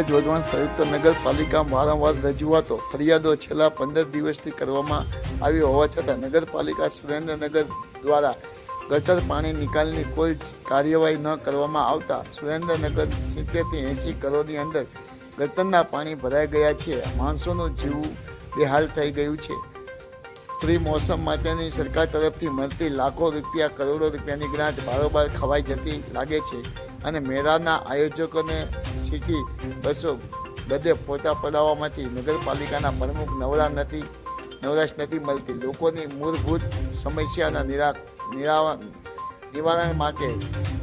સંયુક્ત નગરપાલિકા વારંવાર રજૂઆતો, ફરિયાદો છેલ્લા પંદર દિવસથી કરવામાં આવી હોવા છતાં નગરપાલિકા સુરેન્દ્રનગર દ્વારા ગટર પાણી નિકાલની કોઈ કાર્યવાહી ન કરવામાં આવતા સુરેન્દ્રનગર સિત્તેરથી એંસી કરોડની અંદર ગટરના પાણી ભરાઈ ગયા છે. માણસોનું જીવ બેહાલ થઈ ગયું છે. પ્રી મોસમ માટેની સરકાર તરફથી મળતી લાખો રૂપિયા કરોડો રૂપિયાની ગ્રાન્ટ બારોબાર ખવાઈ જતી લાગે છે. અને મેળાના આયોજકોને સિટી બસો બધે ફોટા પડાવવામાંથી નગરપાલિકાના પ્રમુખ નવરા નથી, નવરાશ નથી મળતી. લોકોની મૂળભૂત સમસ્યાના નિરા નિરાવા, નિવારણ માટે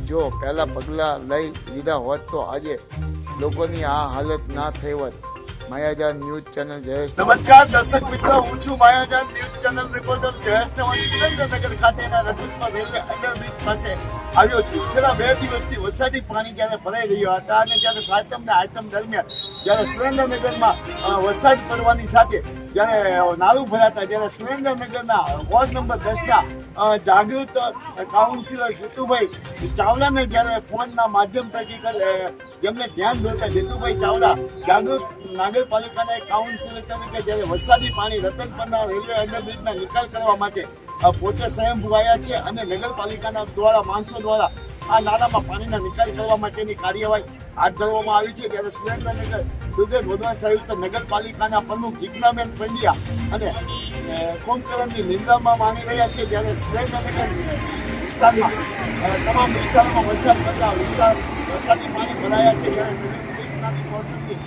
જો પહેલાં પગલાં લઈ લીધા હોત તો આજે લોકોની આ હાલત ના થઈ હોત. માયાજાર ન્યૂઝ ચેનલ જયેશ નમસ્કાર, દર્શક મિત્રો, હું છું Mayajan news channel reporter Jayesh Chauhan Surendranagar ખાતેના રજૂતમાં રેલવે અંડરબ્રિજ પાસે આવ્યો છું. છેલ્લા બે દિવસથી વરસાદી પાણી જ્યારે ભરાઈ રહ્યો હતા અને જ્યારે સાતમ ને આઠમ દરમિયાન જ્યારે સુરેન્દ્રનગરમાં વરસાદ પડવાની સાથે જ્યારે નાળું ભરાતા જ્યારે સુરેન્દ્રનગરના વોર્ડ નંબર દસના જાગૃત કાઉન્સિલર જીતુભાઈ ચાવડાને જ્યારે ફોનના માધ્યમ થકી જેમને ધ્યાન દોરતા જીતુભાઈ ચાવડા જાગૃત નાગરપાલિકાના કાઉન્સિલર તરીકે જ્યારે વરસાદી પાણી રતનપરના રેલવે અંડરબ્રિજના નિકાલ કરવા માટે પોતે સ્વયંભૂ આવ્યા છે અને નગરપાલિકાના દ્વારા, માણસો દ્વારા આ નાળામાં પાણીના નિકાલ કરવા માટેની કાર્યવાહી હાથ ધરવામાં આવી છે ત્યારે સુરેન્દ્રનગર સુરત વડોદરા સંયુક્ત નગરપાલિકાના પ્રમુખ જિજ્ઞાબેન પંડ્યા અને કોમચરણની નિંદામાં માની રહ્યા છે જ્યારે સુરેન્દ્રનગર વિસ્તારમાં તમામ વિસ્તારોમાં વરસાદ પડતા વિસ્તાર વરસાદી પાણી ભરાયા છે ત્યારે નગરપાલિકાની મોસમની